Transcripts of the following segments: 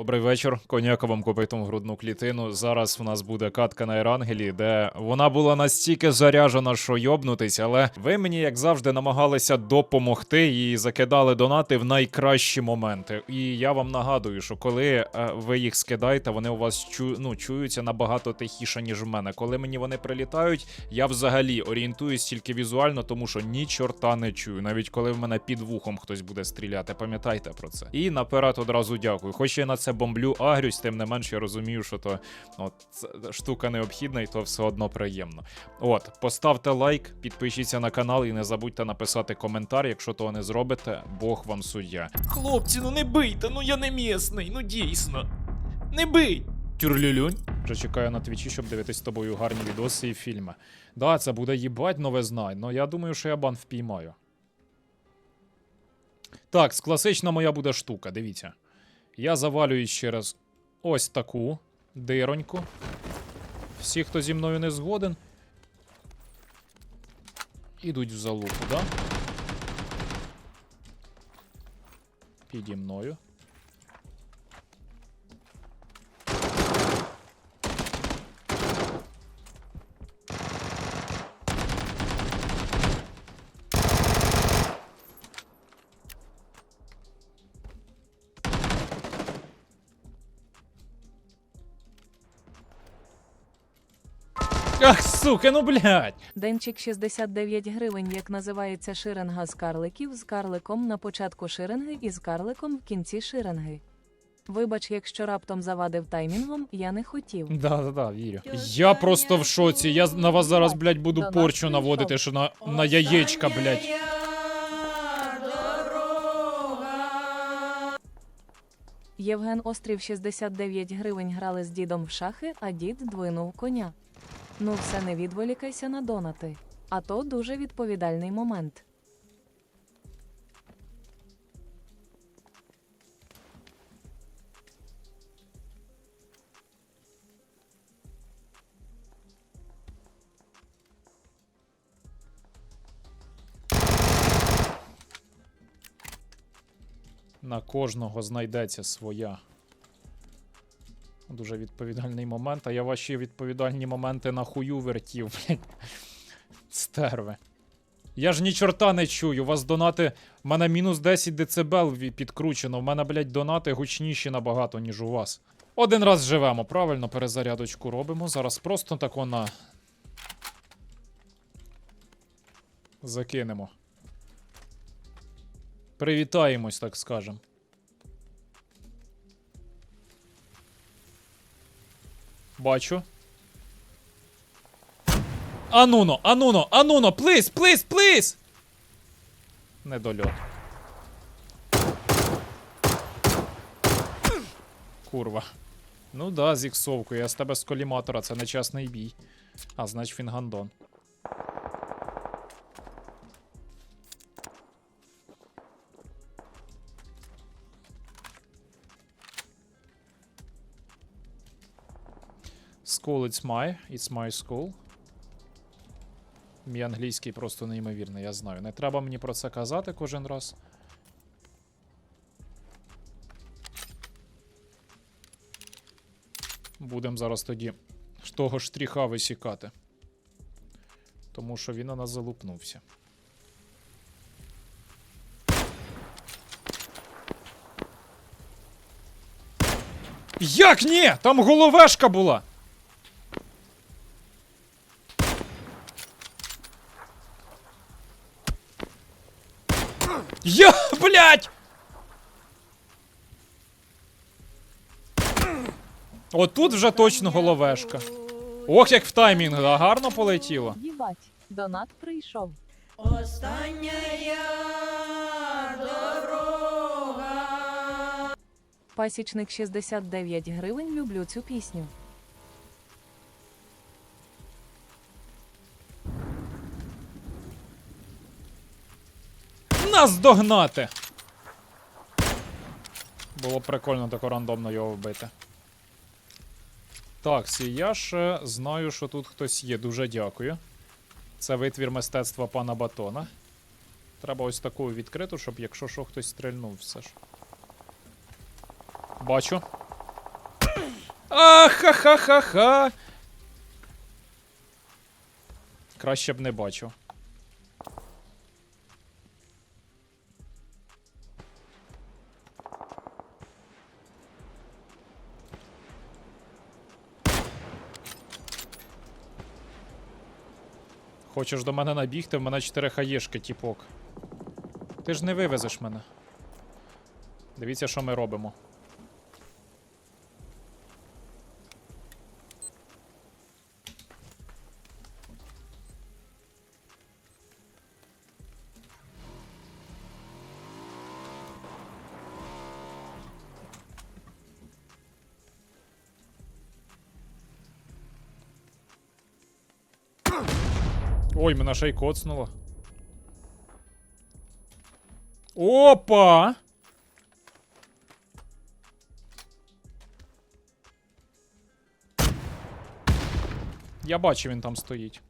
Добрий вечір. Коняка вам копитом грудну клітину. Зараз в нас буде катка на Ерангелі, де вона була настільки заряжена, що йобнутись, але ви мені, як завжди, намагалися допомогти і закидали донати в найкращі моменти. І я вам нагадую, що коли е, ви їх скидаєте, вони у вас чу, ну, чуються набагато тихіше, ніж в мене. Коли мені вони прилітають, я взагалі орієнтуюсь тільки візуально, тому що ні чорта не чую. Навіть коли в мене під вухом хтось буде стріляти, пам'ятайте про це. І наперед одразу дякую. Хоч я на це бомблю агрюсь, тим не менш я розумію, що то от, штука необхідна, і то все одно приємно. От, поставте лайк, підпишіться на канал і не забудьте написати коментар, якщо того не зробите, Бог вам суддя. Хлопці, ну не бийте, ну я не місний, ну дійсно. Не бий! Тюрлюлюнь. Вже чекаю на твічі, щоб дивитись з тобою гарні відоси і фільми. Да, це буде їбать новизна, але я думаю, що я бан впіймаю. Так, з класична моя буде штука, дивіться. Я завалюю ще раз ось таку дироньку. Всі, хто зі мною не згоден, ідуть в залупу, да? Піді мною. Ах, сука, ну блядь! Денчик 69 гривень, як називається ширинга з карликів з карликом на початку ширинги і з карликом в кінці ширинги. Вибач, якщо раптом завадив таймінгом, я не хотів. Да, да, да, вірю. Я просто в шоці. Я на вас зараз, блядь, буду порчу наводити, що на, на яєчка, блядь. Євген Острів 69 гривень грали з дідом в шахи, а дід двинув коня. Ну все не відволікайся на донати. А то дуже відповідальний момент. На кожного знайдеться своя. Дуже відповідальний момент, а я ваші відповідальні моменти на хую вертів, блядь. Стерви. Я ж ні чорта не чую. У вас донати. У мене мінус 10 дБ підкручено. У мене, блядь, донати гучніші набагато, ніж у вас. Один раз живемо, правильно, перезарядочку робимо. Зараз просто тако на. Закинемо. Привітаємось, так скажем. Бачу. Ануно, Ануно, Ануно, плиз, плиз, плиз! Недольот. Курва. Ну да, зіксовку. Я з тебе з коліматора, це нечасний бій. А, значить фінгандон. School it's my, it's my school. Мій англійський просто неймовірний, я знаю. Не треба мені про це казати кожен раз. Будемо зараз тоді з того штріха висікати. Тому що він на нас залупнувся. Як ні? Там головешка була! Я, блядь! Отут вже точно головешка. Ох, як в таймінг, да, гарно полетіло. Їбать, донат прийшов. Остання дорога. Пасічник 69 гривень. Люблю цю пісню. Нас догнати! Було прикольно тако рандомно його вбити. Так, я ще знаю, що тут хтось є. Дуже дякую. Це витвір мистецтва пана Батона. Треба ось таку відкриту, щоб якщо що хтось стрельнув все ж. Бачу. Ахахахаха. Краще б не бачив. Хочеш до мене набігти, в мене 4 хаєшки, тіпок. Ти ж не вивезеш мене. Дивіться, що ми робимо. Ой, ще й коцнуло. Опа! Я бачу, він там стоїть.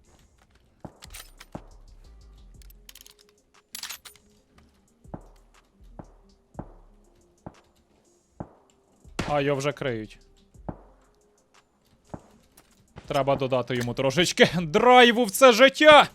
А, його вже криють. Треба додати йому трошечки драйву в це життя.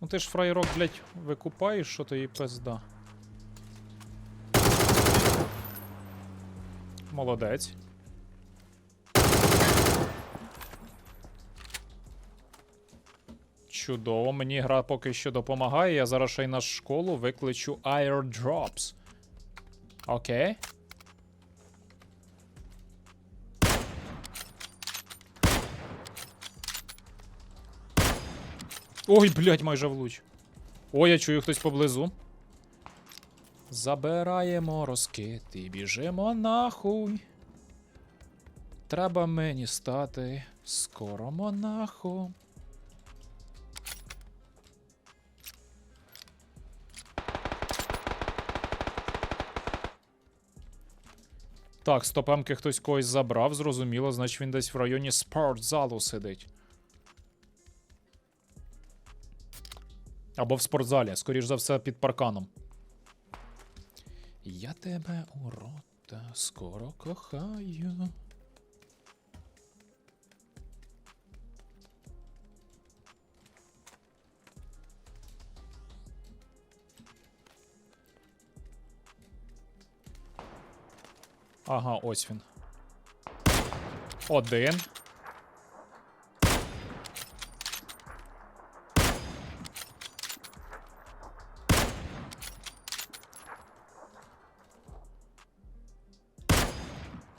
Ну ти ж фраєрок, блядь, викупаєш, що то і пизда. Молодець. Чудово, мені гра поки що допомагає. Я зараз ще й на школу викличу airdrops. Окей. Ой, блядь, майже влуч. Ой, я чую хтось поблизу. Забираємо розкид і біжимо нахуй. Треба мені стати скоро монахом. Так, стопемки хтось когось забрав, зрозуміло, значить він десь в районі спортзалу сидить. Або в спортзалі, скоріш за все, під парканом. Я тебе у рота скоро кохаю. Ага, ось він. Один.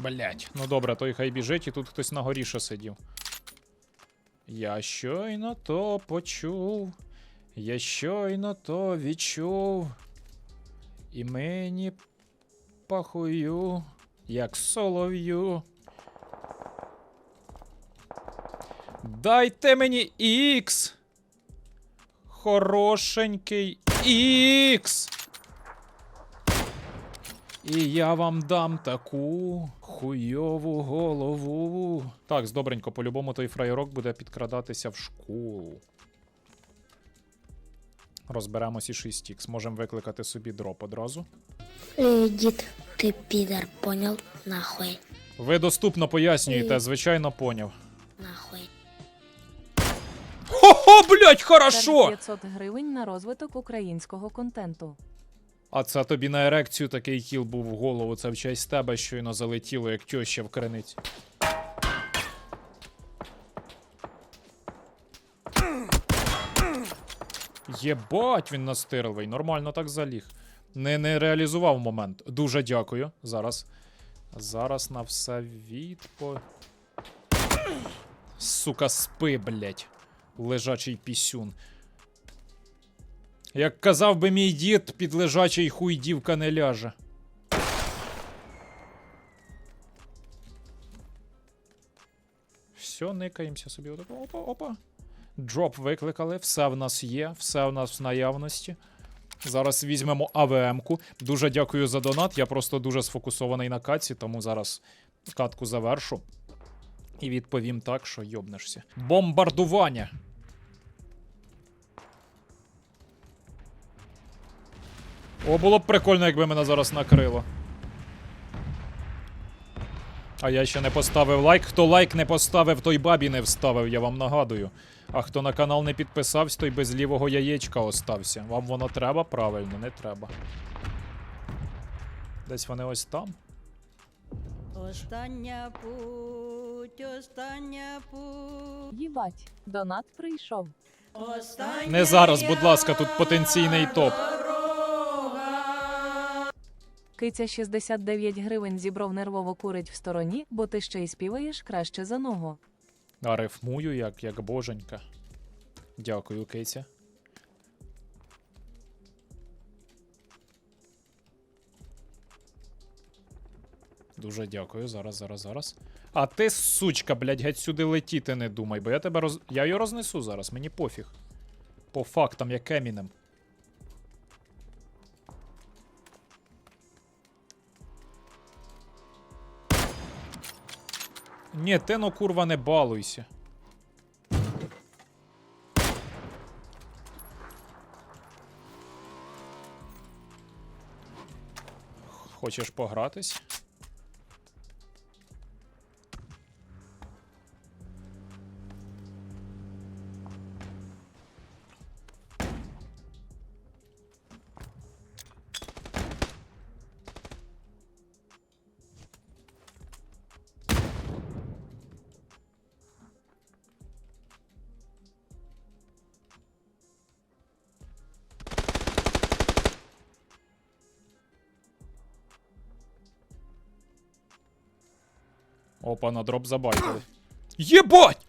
Блять, ну добре, той хай біжить, і тут хтось на горі ще сидів. Я щойно то почув, я щойно то відчув. І мені пахую, як солов'ю. Дайте мені ікс. Хорошенький ікс. І я вам дам таку хуйову голову. Так, добренько, по-любому той фраєрок буде підкрадатися в школу. Розберемось і 6х. Можемо викликати собі дроп одразу. Э, Дід, ти підар, понял? Нахуй. Ви доступно пояснюєте, звичайно, поняв. Нахуй. Хо-хо, блять, хорошо! 500 гривень на розвиток українського контенту. А це тобі на ерекцію такий кіл був в голову. Це в честь тебе щойно залетіло, як тьоща в криниць. Єбать, він настирливий. Нормально так заліг. Не, не реалізував момент. Дуже дякую. Зараз. Зараз на все відпо. Сука, спи, блять. Лежачий пісюн. Як казав би мій дід, під лежачий хуй дівка не ляже. Все, никаємося собі. Опа, опа. Дроп викликали, все в нас є, все в нас в наявності. Зараз візьмемо АВМ-ку. Дуже дякую за донат. Я просто дуже сфокусований на катці, тому зараз катку завершу. І відповім так, що йобнешся. Бомбардування. О, було б прикольно, якби мене зараз накрило. А я ще не поставив лайк. Хто лайк не поставив, той бабі не вставив, я вам нагадую. А хто на канал не підписався, той без лівого яєчка остався. Вам воно треба? Правильно, не треба. Десь вони ось там. Остання путь, остання путь. Їбать, донат прийшов. Остання Не зараз, будь ласка, тут потенційний топ. Киця 69 гривень зібров нервово курить в стороні, бо ти ще й співаєш краще за ногу. А рифмую як, як боженька. Дякую, Киця. Дуже дякую. Зараз, зараз, зараз. А ти, сучка, блядь, геть сюди летіти не думай, бо я тебе роз. Я її рознесу зараз, мені пофіг. По фактам, як Емінем. Ні, ти ну курва не балуйся. Хочеш погратись? Опа, на дроп забайтили. Єбать!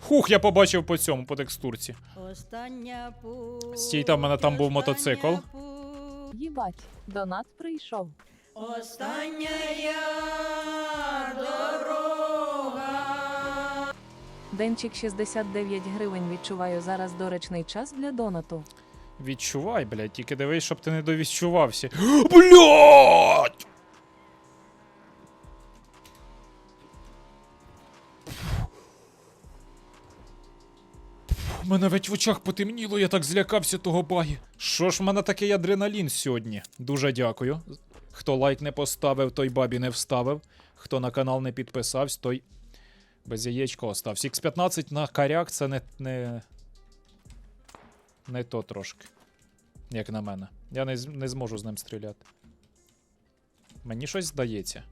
Хух, я побачив по цьому, по текстурці. Остання путь. Стій, там в мене там був мотоцикл. Їбать, донат прийшов. Остання я дорога. Денчик 69 гривень відчуваю зараз доречний час для донату. Відчувай, блядь, тільки дивись, щоб ти не довідчувався. Блядь! У мене ведь в очах потемніло, я так злякався того баги. Що ж в мене такий адреналін сьогодні? Дуже дякую. Хто лайк не поставив, той бабі не вставив. Хто на канал не підписався, той без яєчка остався. X15 на каряк це не, не, не то трошки. Як на мене. Я не, не зможу з ним стріляти. Мені щось здається.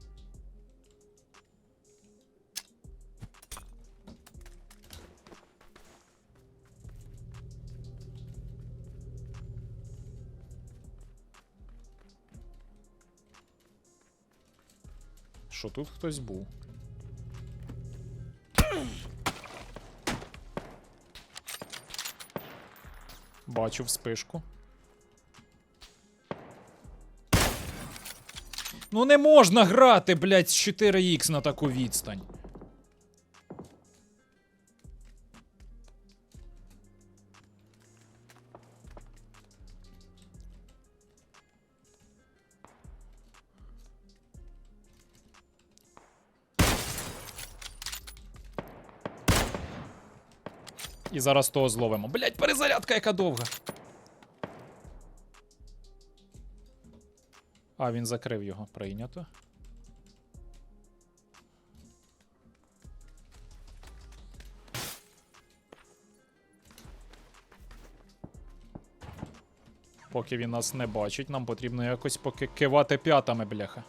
Що тут хтось був? Бачу вспишку. Ну не можна грати, блядь, з 4х на таку відстань. І зараз того зловимо. Блядь, перезарядка яка довга. А, він закрив його. Прийнято. Поки він нас не бачить, нам потрібно якось поки кивати п'ятами, бляха.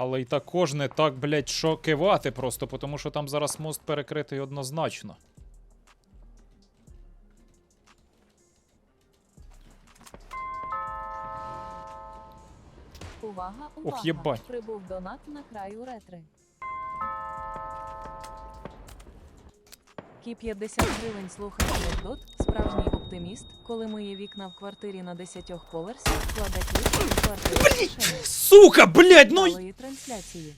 Але й також не так, блядь, що кивати просто, тому що там зараз мост перекритий однозначно. Увага, увага! єбать. Прибув донат на краю ретри. Кі 50 гривень слухає анекдот, справжній оптиміст, коли миє вікна в квартирі на 10 поверсах, кладе ключ у. Сука, блядь, ну. трансляції.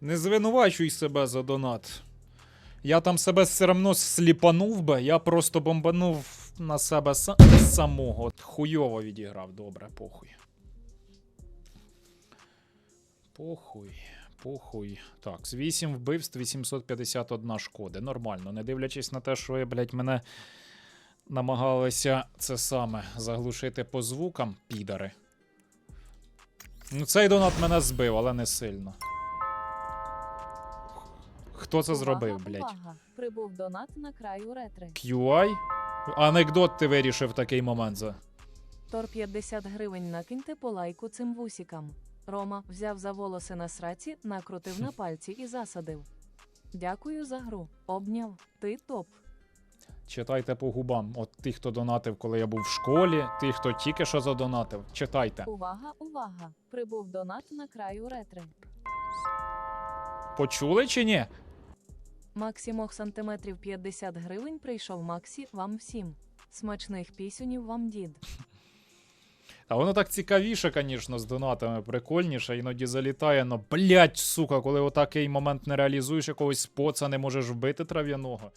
Не звинувачуй себе за донат. Я там себе все одно сліпанув би, я просто бомбанув на себе са- самого. Хуйово відіграв, добре, похуй. Похуй, похуй. Так, з 8 вбивств 851 шкоди. Нормально, не дивлячись на те, що ви, блядь, мене намагалися це саме заглушити по звукам, підари. Ну, цей донат мене збив, але не сильно. Хто це зробив, Увага, блядь? Прибув донат на краю ретри. QI? Анекдот ти вирішив в такий момент за. Тор 50 гривень накиньте по лайку цим вусікам. Рома взяв за волоси на сраці, накрутив на пальці і засадив. Дякую за гру. Обняв. Ти топ. Читайте по губам. От ті, хто донатив, коли я був в школі, ті, хто тільки що задонатив. Читайте. Увага, увага! Прибув донат на краю ретри. Почули чи ні? Максимох сантиметрів 50 гривень прийшов Максі вам всім. Смачних пісюнів вам дід. А воно так цікавіше, звісно, з донатами, прикольніше, іноді залітає, но блять, сука, коли отакий момент не реалізуєш якогось споца, не можеш вбити трав'яного.